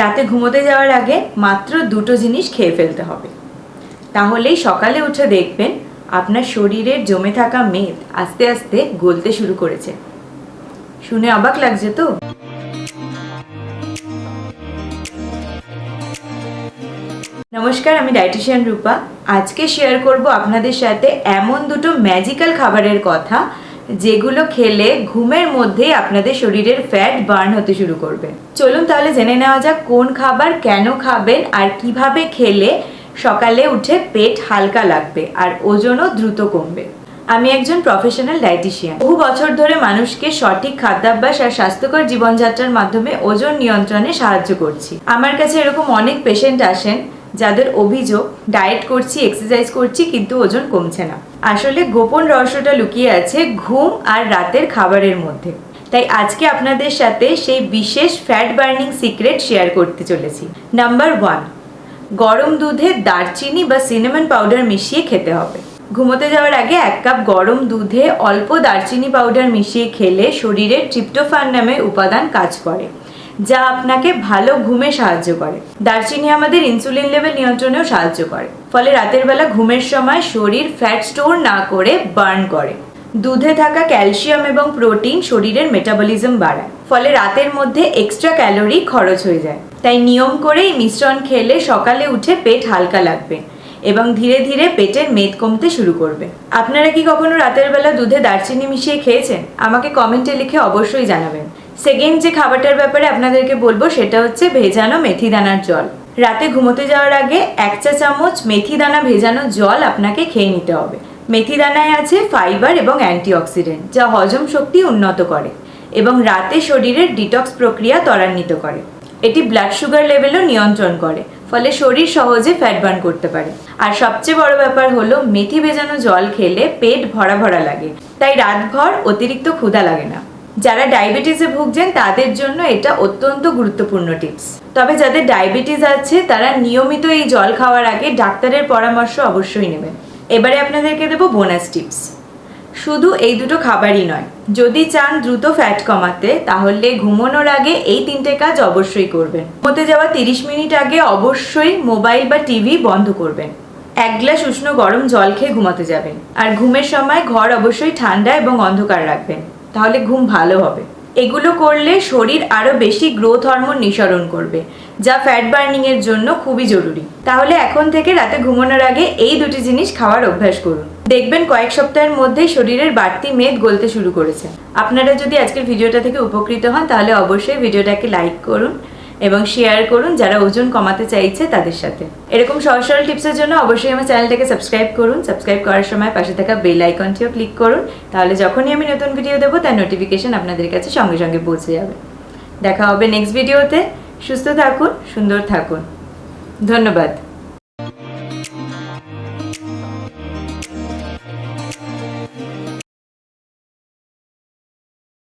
রাতে ঘুমোতে যাওয়ার আগে মাত্র দুটো জিনিস খেয়ে ফেলতে হবে। তাহলেই সকালে উঠে দেখবেন আপনার শরীরের জমে থাকা মেদ আস্তে আস্তে গলতে শুরু করেছে। শুনে অবাক লাগছে তো? নমস্কার, আমি ডায়েটিশিয়ান রূপা। আজকে শেয়ার করব আপনাদের সাথে এমন দুটো ম্যাজিক্যাল খাবারের কথা যেগুলো খেলে ঘুমের মধ্যেই আপনাদের শরীরের ফ্যাট বার্ন হতে শুরু করবে। চলুন তাহলে জেনে নেওয়া যাক কোন খাবার কেন খাবেন আর কীভাবে খেলে সকালে উঠে পেট হালকা লাগবে আর ওজনও দ্রুত কমবে। আমি একজন প্রফেশনাল ডায়েটিশিয়ান বহু বছর ধরে মানুষকে সঠিক খাদ্যাভ্যাস আর স্বাস্থ্যকর জীবনযাত্রার মাধ্যমে ওজন নিয়ন্ত্রণে সাহায্য করছি। আমার কাছে এরকম অনেক পেশেন্ট আসেন যাদের অভিযোগ ডায়েট করছি এক্সারসাইজ করছি, কিন্তু ওজন কমছে না। আসলে গোপন রহস্যটা লুকিয়ে আছে ঘুম আর রাতের খাবারের মধ্যে। তাই আজকে আপনাদের সাথে সেই বিশেষ ফ্যাট বার্নিং সিক্রেট শেয়ার করতে চলেছি। নাম্বার ওয়ান গরম দুধে দারচিনি বা সিনেমন পাউডার মিশিয়ে খেতে হবে। ঘুমোতে যাওয়ার আগে এক কাপ গরম দুধে অল্প দারচিনি পাউডার মিশিয়ে খেলে শরীরে ট্রিপ্টোফান নামে উপাদান কাজ করে। যা আপনাকে ভালো ঘুমে সাহায্য করে। দারচিনি আমাদের ইনসুলিন লেভেল নিয়ন্ত্রণেও সাহায্য করে। ফলে রাতের বেলা ঘুমের সময় শরীর ফ্যাট স্টোর না করে বার্ন করে। দুধে থাকা ক্যালসিয়াম এবং প্রোটিন শরীরের মেটাবলিজম বাড়ায়। ফলে রাতের মধ্যে এক্সট্রা ক্যালোরি খরচ হয়ে যায়। তাই নিয়ম করে এই মিশ্রণ খেলে সকালে উঠে পেট হালকা লাগবে এবং ধীরে ধীরে পেটের মেদ কমতে শুরু করবে। আপনারা কি কখনো রাতের বেলা দুধে দারচিনি মিশিয়ে খেয়েছেন? আমাকে কমেন্টে লিখে অবশ্যই জানাবেন। সেকেন্ড যে খাবারটার ব্যাপারে আপনাদেরকে বলব, সেটা হচ্ছে ভেজানো মেথি দানার জল। রাতে ঘুমোতে যাওয়ার আগে এক চা চামচ মেথি দানা ভেজানো জল আপনাকে খেয়ে নিতে হবে। মেথি দানায় আছে ফাইবার এবং অ্যান্টিঅক্সিডেন্ট যা হজম শক্তি উন্নত করে এবং রাতে শরীরের ডিটক্স প্রক্রিয়া ত্বরান্বিত করে। এটি ব্লাড সুগার লেভেলও নিয়ন্ত্রণ করে, ফলে শরীর সহজে ফ্যাট বার্ন করতে পারে। আর সবচেয়ে বড় ব্যাপার হলো, মেথি ভেজানো জল খেলে পেট ভরা ভরা লাগে। তাই রাতভর অতিরিক্ত ক্ষুধা লাগে না। যারা ডায়াবেটিসে ভুগছেন, তাদের জন্য এটা অত্যন্ত গুরুত্বপূর্ণ টিপস। তবে যাদের ডায়াবেটিস আছে, তারা নিয়মিত এই জল খাওয়ার আগে ডাক্তারের পরামর্শ অবশ্যই নেবেন। এবারে আপনাদেরকে দেবো বোনাস টিপস। শুধু এই দুটো খাবারই নয়, যদি চান দ্রুত ফ্যাট কমাতে, তাহলে ঘুমানোর আগে এই তিনটে কাজ অবশ্যই করবেন। ঘুমোতে যাওয়া তিরিশ মিনিট আগে অবশ্যই মোবাইল বা টিভি বন্ধ করবেন। এক গ্লাস উষ্ণ গরম জল খেয়ে ঘুমাতে যাবেন। আর ঘুমের সময় ঘর অবশ্যই ঠান্ডা এবং অন্ধকার রাখবেন। তাহলে ঘুম ভালো হবে। এগুলো করলে শরীর আরও বেশি গ্রোথ হরমোন নিঃসরণ করবে, যা ফ্যাট বার্নিংয়ের জন্য খুবই জরুরি। তাহলে এখন থেকে রাতে ঘুমানোর আগে এই দুটি জিনিস খাওয়ার অভ্যাস করুন। দেখবেন কয়েক সপ্তাহের মধ্যেই শরীরের বাড়তি মেদ গলতে শুরু করেছে। আপনারা যদি আজকের ভিডিওটা থেকে উপকৃত হন, তাহলে অবশ্যই ভিডিওটাকে লাইক করুন। এবং শেয়ার করুন যারা ওজন কমাতে চাইছে তাদের সাথে। এরকম সরল টিপসের জন্য অবশ্যই আমার চ্যানেলটাকে সাবস্ক্রাইব করুন। সাবস্ক্রাইব করার সময় পাশে থাকা বেল আইকনটিও ক্লিক করুন। তাহলে যখনই আমি নতুন ভিডিও দেবো, তার নোটিফিকেশন আপনাদের কাছে সঙ্গে সঙ্গে পৌঁছে যাবে। দেখা হবে নেক্সট ভিডিওতে সুস্থ থাকুন, সুন্দর থাকুন। ধন্যবাদ।